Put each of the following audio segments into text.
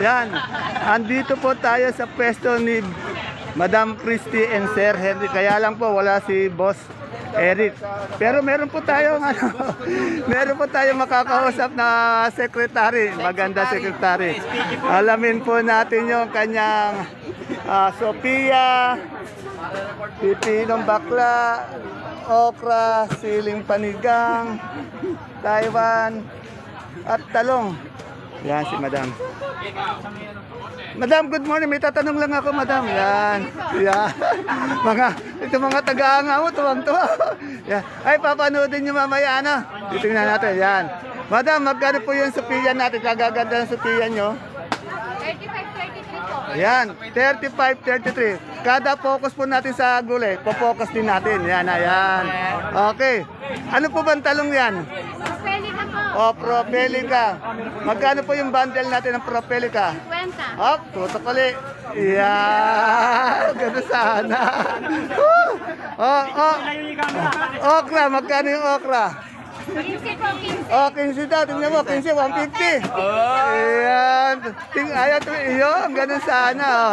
Yan. Andito po tayo sa pwesto ni Madam Christy and Sir Henry. Kaya lang po wala si Boss Eric. Pero meron po tayong ano, meron po tayong makakausap na secretary, maganda secretary. Alamin po natin yung kanyang ah, Sophia, pipinong bakla, okra, siling panigang, Taiwan, at talong. Yan si Madam. Madam, good morning. May tatanong lang ako, Madam. Yan. Yan. mga, ito mga taga-anga mo, tuwang-tuwa. Yan. Ay, papanoodin nyo mamaya, ano? Titingnan natin. Yan. Madam, magkano po yung Sophia natin? Kagaganda ng Sophia nyo. 35-33 po. Yan, 35, 33. Kada focus po natin sa gulay, po-focus din natin. Yan, ayan. Okay. Ano po bang talong yan? O, Propelica. Magkano po yung bundle natin ng Propelica? 50. Hop, tutok ulit. Yan, gano'n sana. Oh, oh. Okra, magkano yung okra? 15 po, 15. Oh, 15 daw. Tingnan mo, 15, 150. Ayan. Ting, ayaw to, iyon. Ganun sana. Oh.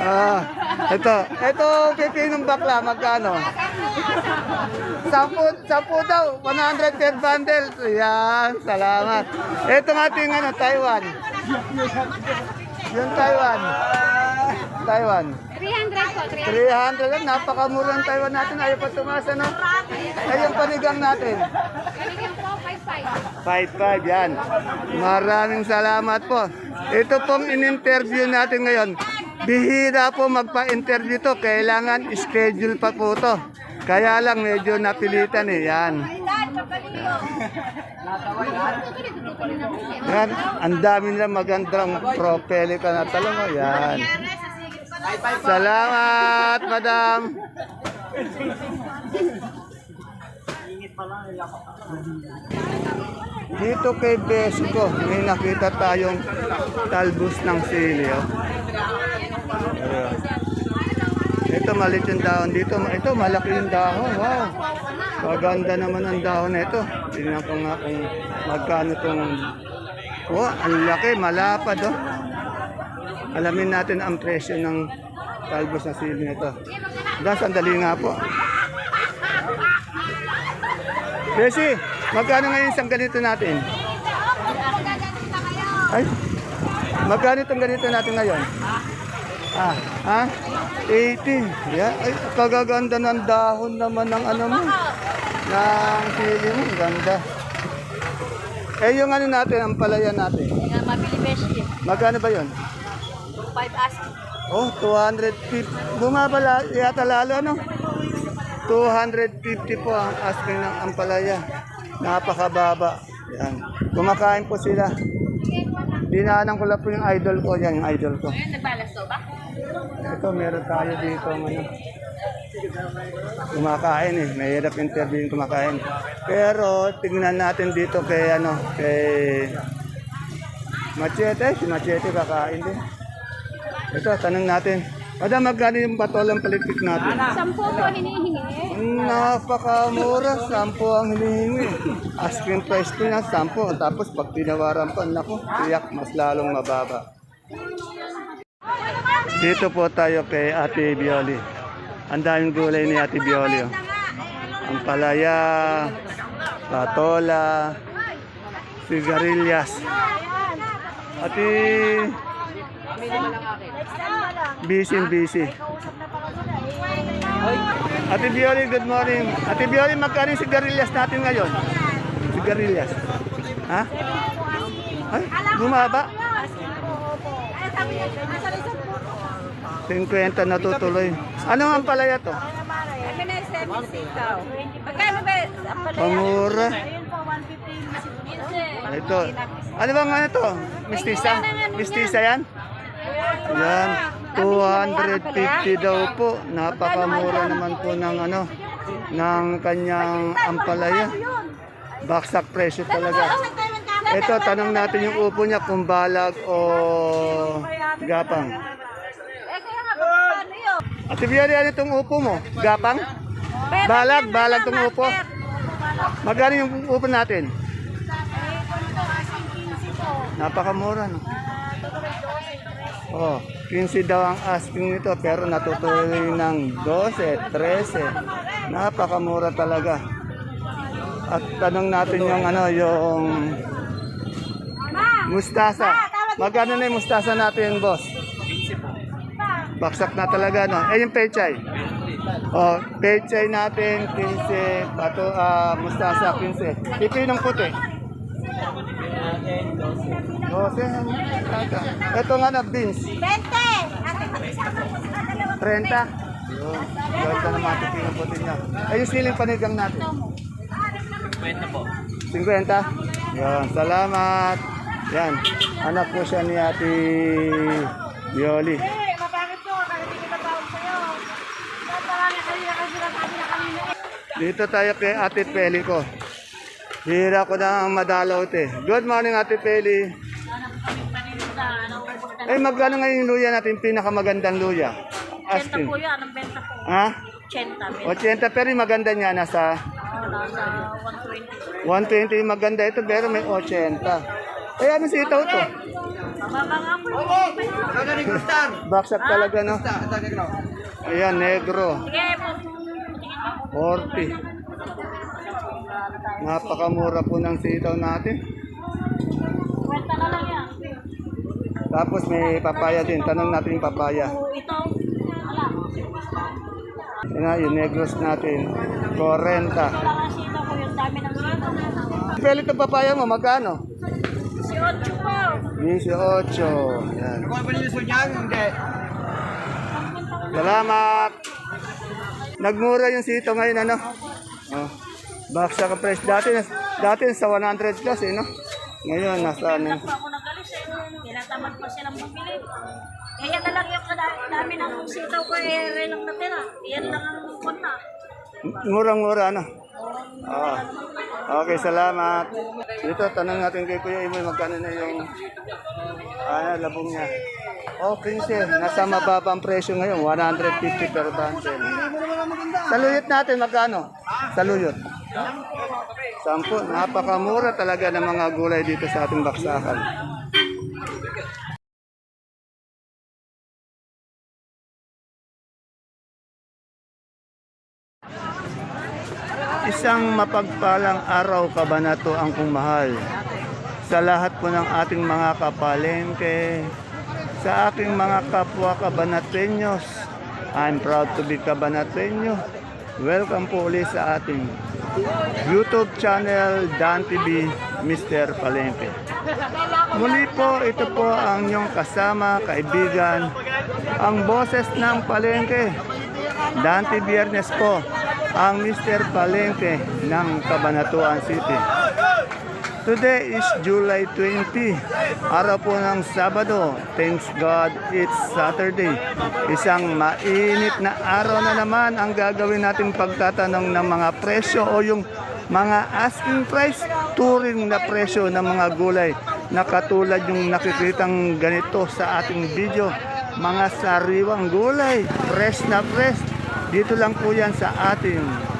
Ah, ito. Ito, pipinong bakla. Magkano? Sampu, sampu daw. 100 per bundle. Ayan. Salamat. Ito ating ano, Taiwan. Yung Taiwan. Taiwan. 300 po, 300. 300 lang. Napakamura ng Taiwan natin. Ayaw pa tumaas, ano? Ay, yung panigang natin. Ganyan po, 55. 5-5 yan. Maraming salamat po. Ito pong in-interview natin ngayon. Bihira po magpa-interview to. Kailangan schedule pa po to. Kaya lang medyo napilitan eh. Yan. Yan. Ang dami nila magandang propelica na talong. oh. Yan. Salamat, madam. Dito kay Besko, may nakita tayong talbos ng sili. Oh. Ito maliit yung dahon dito. Ito malaki yung dahon. Wow. Maganda naman ang dahon ito. Tingnan ko nga kung magkano itong... Oh, ang laki, malapad oh. Alamin natin ang presyo ng talbos na sili nito. Das, sandali nga po. Besi, magkano ngayon isang ganito natin? Ay, magkano itong ganito natin ngayon? Ah, ha? 80. Yeah. Ay, kagaganda ng dahon naman ng ano mo. Ng sili mo. Ganda. Eh, yung ano natin, ang palaya natin. Nga, mabili beshi. Magkano ba yun? 5 asking. Oh, 250. Bumaba la- yata lalo, ano? 250 po ang asking ng ampalaya. Napakababa. Yan. Kumakain po sila. Dinaanan ko lang po yung idol ko. Yan, yung idol ko. Ngayon, nagbalas ba? Ito, meron tayo dito. Ano, kumakain eh. Mahirap interview yung kumakain. Pero, tingnan natin dito kay, ano, kay Machete. Si Machete kakain din. Ito, tanong natin. Madam, magkano yung patolang palitik natin? Sampo po hinihingi. Napakamura, sampo ang hinihingi. Asking price ko na, sampo. Tapos pag tinawaran pa, naku, tiyak, mas lalong mababa. Dito po tayo kay Ate Bioli. Ang daming gulay ni Ate Bioli. Oh. Ang palaya, patola, sigarilyas. Ate, busy busy. Ate Bioli, good morning. Ate Bioli, magkano yung sigarilyas natin ngayon? Sigarilyas. Ha? Ay, bumaba. 50 na tutuloy. Ano ang palaya to? Kami na 70 sitaw. Magkano ba? Pamura. Ayun po, 150. Ito. Ano bang ano to? Mistisa? Mistisa yan? Yan. 250 daw po. Napakamura naman po ng ano ng kanyang ampalaya. Baksak presyo talaga. Ito, tanong natin yung upo niya kung balag o gapang. Ate Biari, ano itong upo mo? Gapang? Balag, balag itong upo. Magkano yung upo natin? Napakamura, no? Oh, 15 daw ang asking nito pero natutuloy ng 12, 13. Napakamura talaga. At tanong natin yung ano, yung mustasa. Magkano na yung mustasa natin, boss? Baksak na talaga, no? Eh, yung pechay. Oh, pechay natin, 15, pato, ah, mustasa, 15. Pipinong puti. 12. Ito nga na, beans. 20! 30. Yun. Yun ka naman ito pinuputin niya. Ay, yung siling panigang natin. 50 po. 50? Yan, salamat. Yan, anak ko siya ni Ate Yoli. Dito tayo kay Ate Peli ko. Hira ko na ang madalaw te. Good morning Ate Peli. Ay, magkano ngayon yung luya natin, pinakamagandang luya? Asking. po yan, ang benta po. Ha? 80. 80 pero yung maganda niya nasa Oh, nasa 120. 120 yung maganda ito pero may 80. Eh ano si ito to? Mababa nga po. Baksak talaga no? Ayan, negro. Sige po. 40. Napakamura po ng sitaw natin. Kwenta na lang yan. Tapos may papaya din. Tanong natin yung papaya. Ito, wala. Yan nga, yung negros natin. 40. Wala nga sino ko yung dami ng sino. Pwede ito papaya mo, magkano? Si Ocho po. 18. Yan. Salamat. Nagmura yung sito ngayon ano? Oh. Baksa ka price dati dati sa 100 plus eh no. Ngayon nasa ano? Po ako nagalis eh. Tinatamad pa silang bumili. Kaya na lang yung kada- dami ng sitaw ko eh, lang natira. Yan lang ang kunta. Murang-mura ano? Ah. Okay, salamat. Dito tanong natin kay Kuya Imoy magkano na yung ah, labong niya. Oh, 15. Nasa mababang presyo ngayon, 150 per bundle. Saluyot natin magkano? Saluyot. Sampo, napakamura talaga ng mga gulay dito sa ating baksakan. Isang mapagpalang araw ka ba na to ang kumahal? Sa lahat po ng ating mga kapalengke, sa aking mga kapwa kabanatenyos, I'm proud to be kabanatenyo. Welcome po ulit sa ating YouTube channel Dan TV Mr. Palengke. Muli po, ito po ang inyong kasama, kaibigan, ang boses ng Palengke. Dante Biernes po ang Mr. Palengke ng Cabanatuan City. Today is July 20, araw po ng Sabado. Thanks God, it's Saturday. Isang mainit na araw na naman ang gagawin nating pagtatanong ng mga presyo o yung mga asking price, touring na presyo ng mga gulay na katulad yung nakikitang ganito sa ating video. Mga sariwang gulay, fresh na fresh. Dito lang po yan sa ating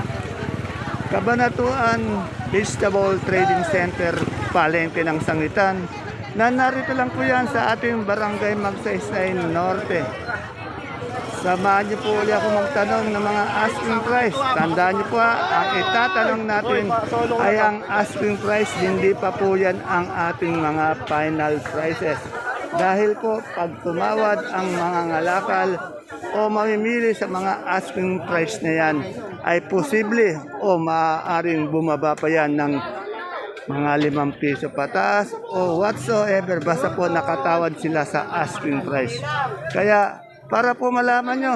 Kabanatuan Vegetable Trading Center, Palengke ng Sangitan, na narito lang po yan sa ating Barangay Magsaysay Norte. Samahan niyo po ulit ako magtanong ng mga asking price. Tandaan niyo po ha, ang itatanong natin ay ang asking price, hindi pa po yan ang ating mga final prices. Dahil po pag tumawad ang mga ngalakal o mamimili sa mga asking price na yan, ay posible o maaaring bumaba pa yan ng mga limang piso pataas o whatsoever basta po nakatawad sila sa asking price. Kaya para po malaman nyo,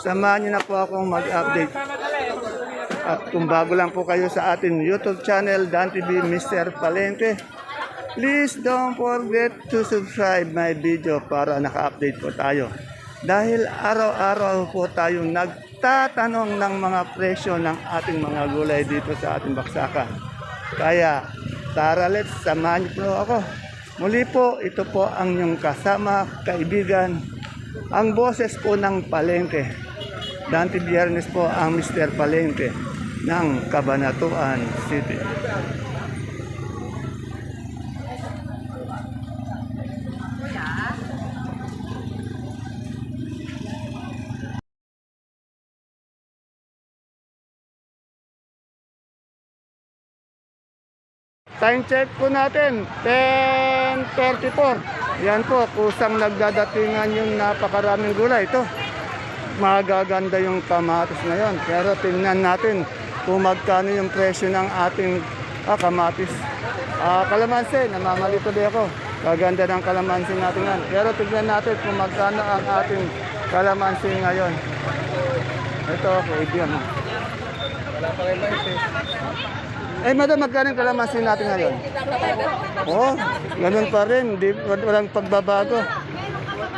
samahan nyo na po akong mag-update. At kung bago lang po kayo sa ating YouTube channel, Dan TV Mr. Palente, please don't forget to subscribe my video para naka-update po tayo. Dahil araw-araw po tayong nagtatanong ng mga presyo ng ating mga gulay dito sa ating baksakan. Kaya, tara let's, samahan niyo ako. Muli po, ito po ang inyong kasama, kaibigan, ang boses po ng Palengke. Dante Biernes po ang Mr. Palengke ng Cabanatuan City. Time check po natin, 10.34. Yan po, kusang nagdadatingan yung napakaraming gulay. Ito, magaganda yung kamatis ngayon. Pero tingnan natin kung magkano yung presyo ng ating ah, kamatis. Ah, kalamansi, namamalito din ako. Kaganda ng kalamansi natin yan. Pero tignan natin kung magkano ang ating kalamansi ngayon. Ito, kaibigan mo. Wala pa rin eh, madam, magkano yung kalamansi natin ngayon? Oh, ganun pa rin. Di, wal- walang pagbabago.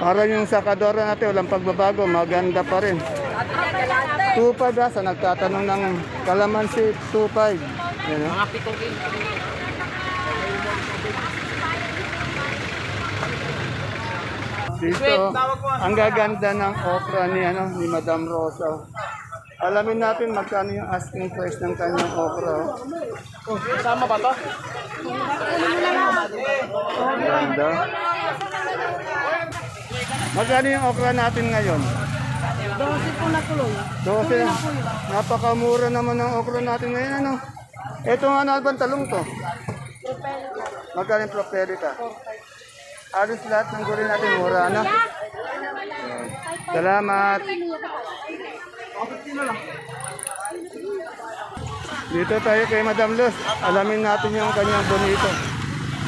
Para yung sakadora natin, walang pagbabago. Maganda pa rin. 2.5 ha, sa nagtatanong ng kalamansi, 2.5. Yan, oh. Dito, ang gaganda ng okra ni, ano, ni Madam Rosa. Alamin natin magkano yung asking price ng kanyang okra. Oh. Sama ba to? Ganda. Magkano yung okra natin ngayon? 12 po na tuloy. 12. Napakamura naman ng okra natin ngayon. Ano? Ito nga ano bang talong to? Magkano yung propelica? Halos lahat ng gulay natin mura na. Salamat. Dito tayo kay Madam Luz. Alamin natin yung kanyang bonito.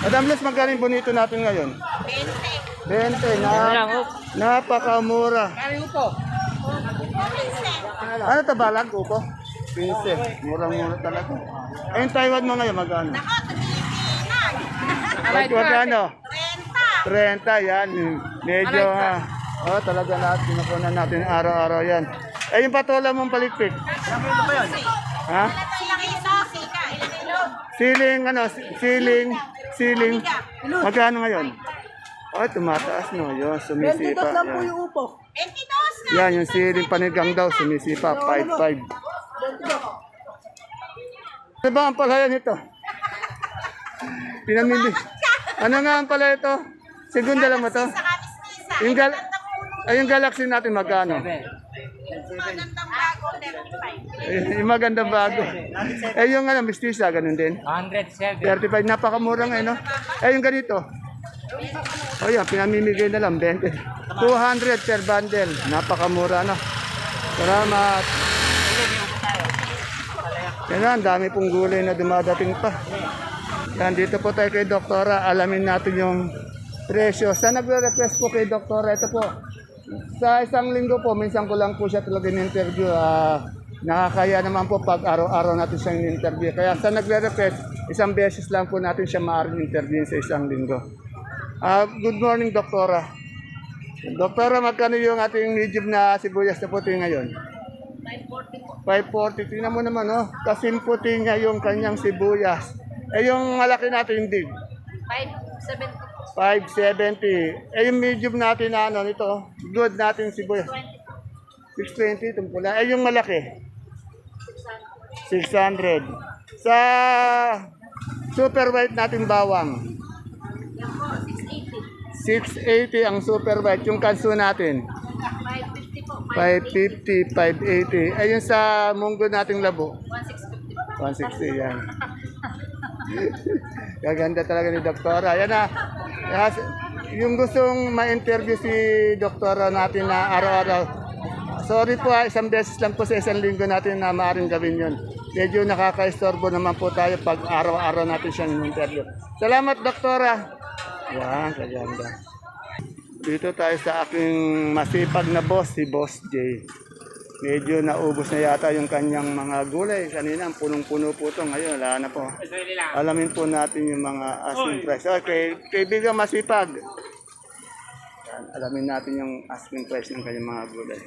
Madam Luz, magkano yung bonito natin ngayon? 20. 20. Na, napakamura. Ano to balag upo? 15. Murang-mura talaga. Yung Taiwan mo ngayon, magkano? Wag magkano? 30. 30, yan. Medyo ha. Oh, talaga lahat kinukunan natin araw-araw yan. Eh, yung patola mong palikpik. Ha? Siling, ano, siling, siling. Magkano ngayon? Oh, tumataas no. Yun, sumisipa. Yan. upo. Yan, yung siling panigang daw, sumisipa, 5-5. Ano ba ang palaya nito? Pinamili. Ano nga ang palaya ito? Segunda lang mo to? Yung, gal ay, yung galaxy natin magkano? Eh, yung magandang bago. Eh, yung ano, mistisa, ganun din. 107. 35, napakamura ngayon, no? Eh, yung ganito. O yan, pinamimigay na lang, 20. 200 per bundle. Napakamura, no? Salamat. Yan na, ang dami pong gulay na dumadating pa. Yan, dito po tayo kay Doktora. Alamin natin yung presyo. Sa nagre-request po kay Doktora, ito po. Sa isang linggo po, minsan ko lang po siya talaga in-interview. Ah, nakakaya naman po pag araw-araw natin siyang in-interview. Kaya sa nagre-request, isang beses lang po natin siya maaaring interview sa isang linggo. Ah, good morning, Doktora. Doktora, magkano yung ating medium na sibuyas na puti ngayon? 540. Tingnan mo naman, oh. Kasing puti niya yung kanyang sibuyas. Eh, yung malaki natin, hindi. 570. Eh, yung medium natin na ano, nito, good natin sibuyas. 620, itong pula. Eh, yung malaki? 600. Sa super white natin bawang? 680 ang super white. Yung kanso natin? 550, 580. Ayun sa munggo nating labo. 160 yan. Gaganda talaga ni Doktora. Yan na. Yes, yung gustong ma-interview si Doktora natin na araw-araw. Sorry po ha, isang beses lang po sa isang linggo natin na maaaring gawin yun. Medyo nakaka-istorbo naman po tayo pag araw-araw natin siyang interview. Salamat, Doktora. Yan, kaganda. Dito tayo sa aking masipag na boss, si Boss J. Medyo naubos na yata yung kanyang mga gulay. Kanina, ang punong-puno po ito. Ngayon, wala na po. Alamin po natin yung mga asking price. Okay, kaibigan masipag. Yan, alamin natin yung asking price ng kanyang mga gulay.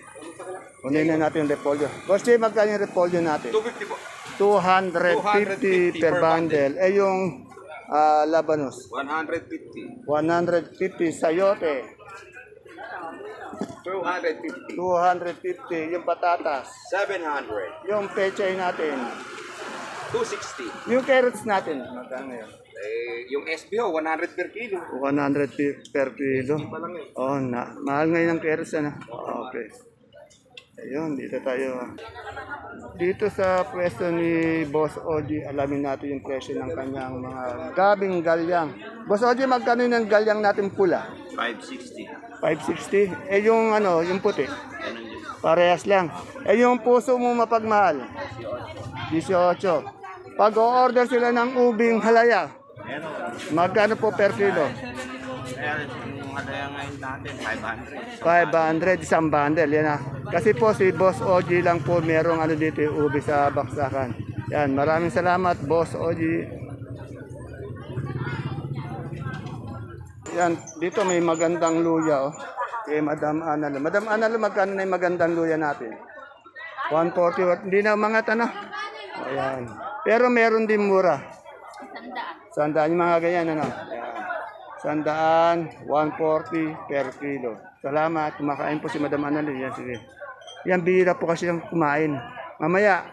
Unahin na natin yung repolyo. Boss magkano yung repolyo natin? 250 po. 250 per bundle. Eh yung ah, labanos, 150. 150 sayote. 250. 250 yung patatas. 700. Yung pechay natin. 260. Yung carrots natin. Magkano yun? Eh, yung SBO, 100 per kilo. 100 pi- per kilo. Oh, na. Mahal ngayon ang carrots ano. Okay. Ayun, dito tayo. Dito sa pwesto ni Boss Oji, alamin natin yung presyo ng kanyang mga gabing galyang. Boss Oji, magkano yung galyang natin pula? 560. 560. Eh yung ano, yung puti. Parehas lang. Eh yung puso mo mapagmahal. 18. Pag o-order sila ng ubing halaya, magkano po per kilo? Madaya ngayon natin, 500. 500 isang bundle, yan ah. Kasi po si Boss OG lang po merong ano dito yung ubi sa baksakan. Yan, maraming salamat Boss OG. Yan, dito may magandang luya oh. Kay Madam Analo. Madam Analo, magkano na yung magandang luya natin? 140, hindi na mga ano. Ayan. Pero meron din mura. Sandaan yung mga ganyan, ano? Ayan. Sandaan, 140 per kilo. Salamat. Kumakain po si Madam Annalyn. Yan, sige. Yan, bihira po kasi yung kumain. Mamaya,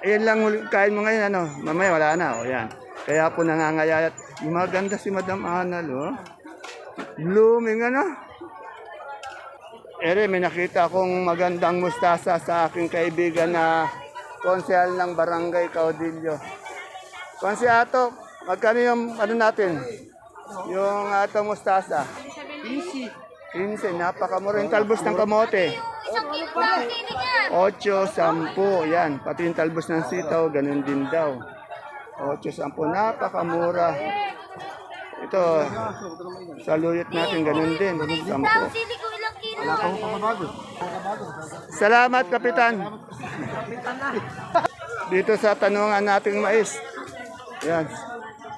ayan lang kain mo ngayon, ano? Mamaya, wala na. O, yan. Kaya po nangangayayat. Maganda si Madam Annal, oh. Blooming, ano? Ere, may nakita akong magandang mustasa sa aking kaibigan na konsehal ng Barangay Caudillo. Konsehato, magkano yung ano natin? Yung ato mustasa? 15. napakamura. Yung talbos ng kamote. 8, 10. Yan. Pati yung talbos ng sitaw, ganun din daw. 8, 10. Napakamura. Ito, saluyot natin, ganun din. 10. Salamat, Kapitan. Dito sa tanungan nating mais. Yan.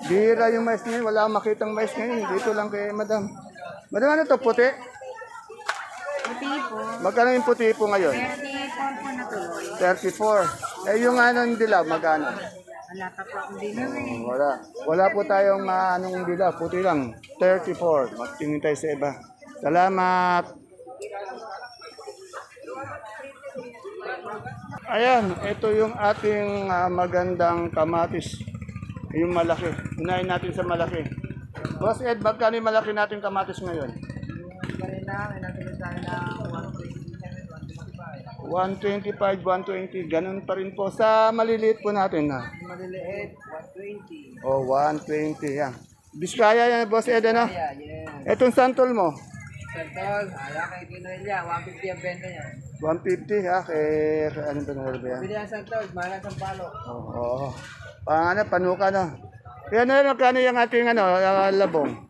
Bira yung mais ngayon. Wala makitang mais ngayon. Dito lang kay Madam. Madam, ano to? Puti? Puti po. Magkano yung puti po ngayon? 34 po na tuloy. 34. Eh, yung ano yung dilaw, magkano? Wala pa po akong dinner eh. Wala. Wala po tayong uh, anong dilaw. Puti lang. 34. Magtingin tayo sa iba. Salamat. Ayan, ito yung ating ah, magandang kamatis. Yung malaki. Unahin natin sa malaki. Boss Ed, magkano yung malaki natin kamatis ngayon? 125, 120, ganun pa rin po. Sa maliliit po natin na. Maliliit, 120. O, 120 yan. Biskaya yan, Boss Ed, ano? Yeah, yeah. Etong santol mo, Santol, ala kay Pinoylia, 150 ang benta niya. 150 ha, kay, ano ba na ba yan? Bili ang Santol, mahal ang palo. Oo. Oh, Pang ano, panuka na. Kaya na, magkano yung ating ano, ah, labong?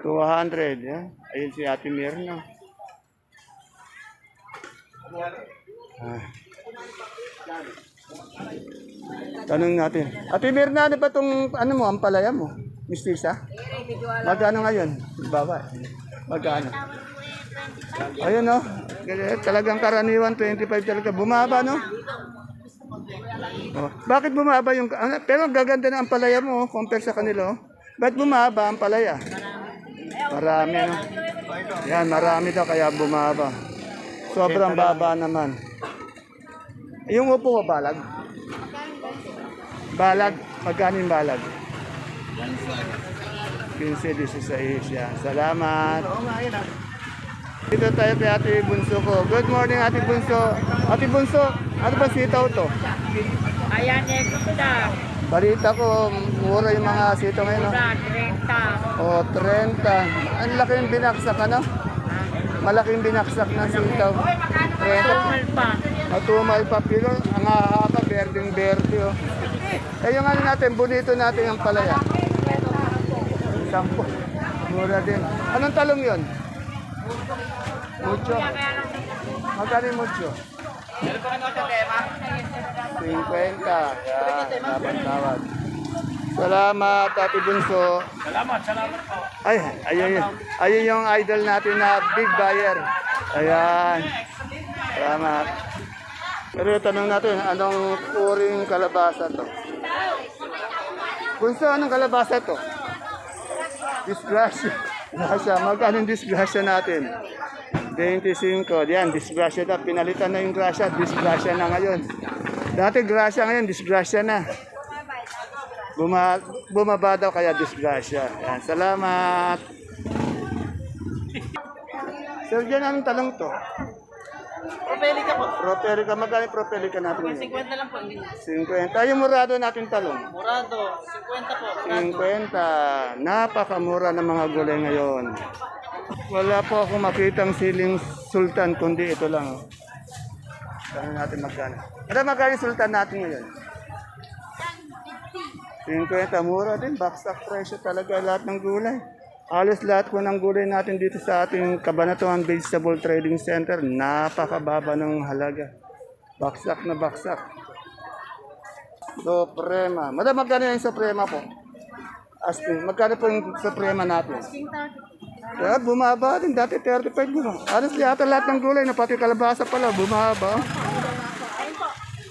200. Yan. Ayun si Ate Mirna. Ah. Tanong natin. Ate Mirna, ano ba itong, ano mo, ang palaya mo? Mistisa? Magkano ngayon? Baba. Magkano? Ayun no. Talagang karaniwan 25 talaga. Bumaba no? Oh. Bakit bumaba yung ano, pero gaganda na ang palaya mo oh, compare sa kanila. Oh. Ba't bumaba ang palaya? Marami no. Yan, marami daw kaya bumaba. Sobrang baba naman. Yung upo ko balag. Balag, magkano yung balag? 15, 16 yan. Salamat. Dito tayo kay Ate Bunso ko. Good morning, Ate Bunso. Ate Bunso, ano ba sitaw to? Ayan eh, kuda. Balita ko, mura yung mga sitaw ngayon. No? 30. O, 30. Ang laki yung binaksak, ano? Malaking binaksak ng sitaw. 30. pa. Matumal pa pilo. Ang hahaba, berdeng berde. Oh. Eh, yung ano natin, bonito natin ang palaya. Sampo. Mura din. Anong talong yon? Mucho. Magkano mucho? 50. Yan, dapat tawad. Salamat, Ate Bunso. Salamat, salamat po. Ay, ayun, yun. ayun yung idol natin na big buyer. Ayan. Salamat. Pero tanong natin, anong uring kalabasa to? Bunso, anong kalabasa to? Disgrasya. Disgrasya. Magkano disgrasya natin? 25. Yan, disgrasya na. Pinalitan na yung grasya. Disgrasya na ngayon. Dati grasya ngayon, disgrasya na. Buma, bumaba daw kaya disgrasya. Yan, salamat. Sir, dyan anong talong to? propelica po. Propelica, magkano yung propelica natin ngayon? 50 lang po. 50. Yung murado natin talong? Murado, 50 po. 50. Napakamura ng mga gulay ngayon. Wala po akong makitang siling sultan, kundi ito lang. Tanong natin magkano. Ano magkano yung sultan natin ngayon? 50. Mura din. Baksak presyo talaga lahat ng gulay. Halos lahat po ng gulay natin dito sa ating Kabanatuan Vegetable Trading Center, napakababa ng halaga. Baksak na baksak. Suprema. Madam, magkano yung Suprema po? Asking. Magkano po yung Suprema natin? Yeah, bumaba din. Dati 35 mo. Alas yata lahat ng gulay na pati kalabasa pala, bumaba.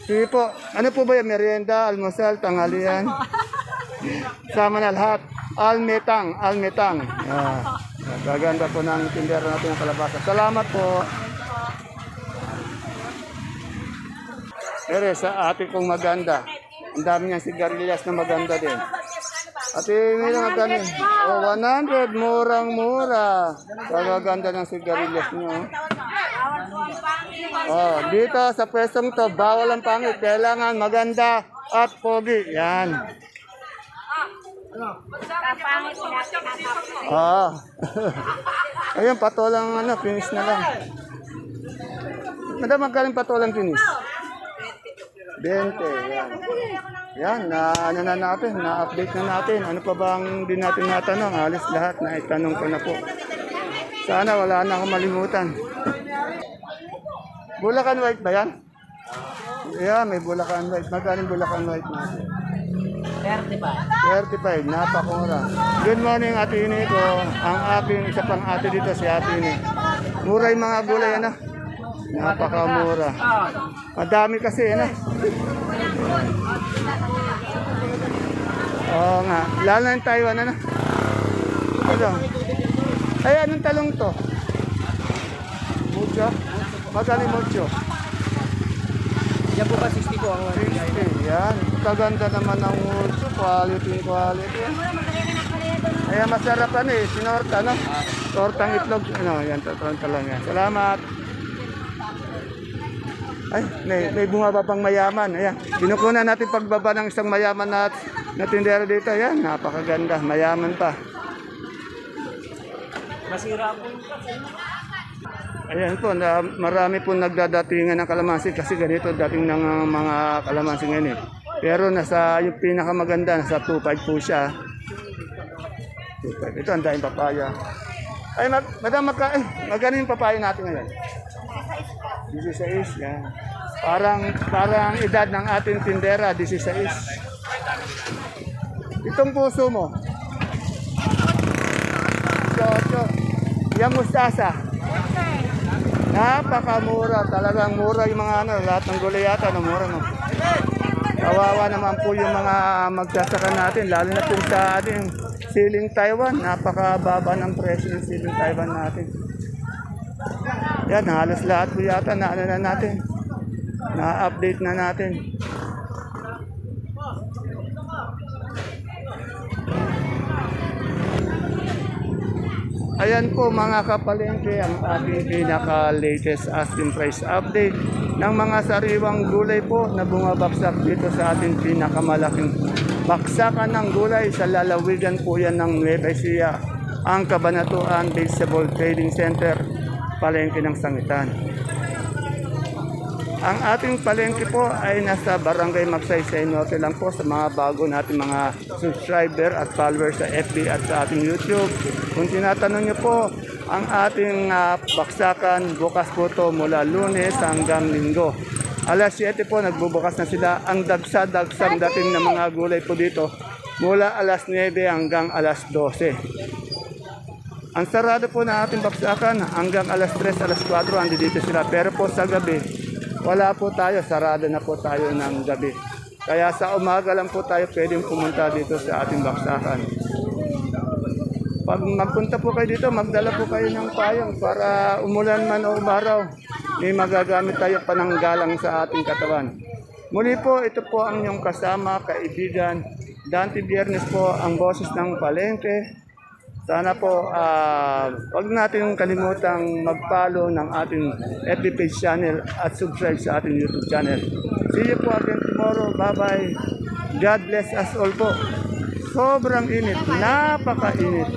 Sige po. Ano po ba yung merienda, almusal, tanghalian? Sama na lahat. Almetang, almetang. Yeah. Gaganda po ng tindera natin ng kalabasa. Salamat po. Ere, sa ate kong maganda. Ang dami niyang sigarilyas na maganda din. Ate, may lang magkano? Oh, 100. Murang mura. Kagaganda ng sigarilyas niyo. Oh, dito sa pwestong to, bawal ang pangit. Kailangan maganda at pogi. Yan. Ah. Ayun, patolang ano, finish na lang. Madam, magkano yung patolang finish? 20, yan. Yan, na, ano na natin, na-update na natin. Ano pa bang di natin natanong? Alis lahat, na itanong ko na po. Sana wala na akong malimutan. Bulacan White ba yan? Yeah, may Bulacan White. Magkano Bulacan White natin? 35. 35, napakumura. Good morning, Ate Ini ko. Ang aking isa pang ate dito, si Ate Ini. Mura yung mga gulay, ano? Napakamura. Madami kasi, ano? Oo nga. Lalo na yung Taiwan, ano? Ano? Ay, anong talong to? Mucho? Magkano mucho? Yan po ba 60 po ang 60. Yan. Kaganda naman ng mucho. Quality, quality. Ay, masarap ano eh. Sinorta, no? Tortang itlog. Ano, yan. Tortang lang yan. Salamat. Ay, may, may bumaba pang mayaman. Ayan. Binukunan natin pagbaba ng isang mayaman na, na tindero dito. Ayan, napakaganda. Mayaman pa. Masira po. Ayan po, na, marami po nagdadatingan ng kalamansi kasi ganito dating ng uh, mga kalamansi ngayon eh. Pero nasa yung pinakamaganda, nasa 2.5 po siya. 2.5. Ito, ang daming papaya. Ay, mag, madam, magka, eh, magkano yung papaya natin ngayon? 16, yan. Parang, parang edad ng ating tindera, 16. Itong puso mo? 18. Yung mustasa? Napakamura, talagang mura yung mga ano, lahat ng gulay yata, no, mura no. Kawawa naman po yung mga magsasaka natin, lalo na po sa ating siling Taiwan, napakababa ng presyo ng siling Taiwan natin. Yan, halos lahat po yata na ano na natin, na-update na natin. Ayan po mga kapalengke ang ating pinaka-latest asking price update ng mga sariwang gulay po na bumabaksak dito sa ating pinakamalaking baksakan ng gulay sa lalawigan po yan ng Nueva Ecija, ang Kabanatuan Vegetable Trading Center, palengke ng Sangitan. Ang ating palengke po ay nasa Barangay Magsaysay Norte lang po sa mga bago natin mga subscriber at followers sa FB at sa ating YouTube. Kung tinatanong niyo po, ang ating ah, baksakan bukas po to mula lunes hanggang linggo. Alas 7 po nagbubukas na sila. Ang dagsa-dagsang dating ng mga gulay po dito mula alas 9 hanggang alas 12. Ang sarado po na ating baksakan hanggang alas 3, alas 4 andi dito sila. Pero po sa gabi, wala po tayo, sarado na po tayo ng gabi. Kaya sa umaga lang po tayo pwedeng pumunta dito sa ating baksakan. Pag magpunta po kayo dito, magdala po kayo ng payong para umulan man o umaraw, may magagamit tayo pananggalang sa ating katawan. Muli po, ito po ang inyong kasama, kaibigan. Dante Biernes po ang boses ng palengke Sana po, ah, wag natin kalimutang mag-follow ng ating FB page channel at subscribe sa ating YouTube channel. See you po again tomorrow. Bye-bye. God bless us all po. Sobrang init. Napakainit.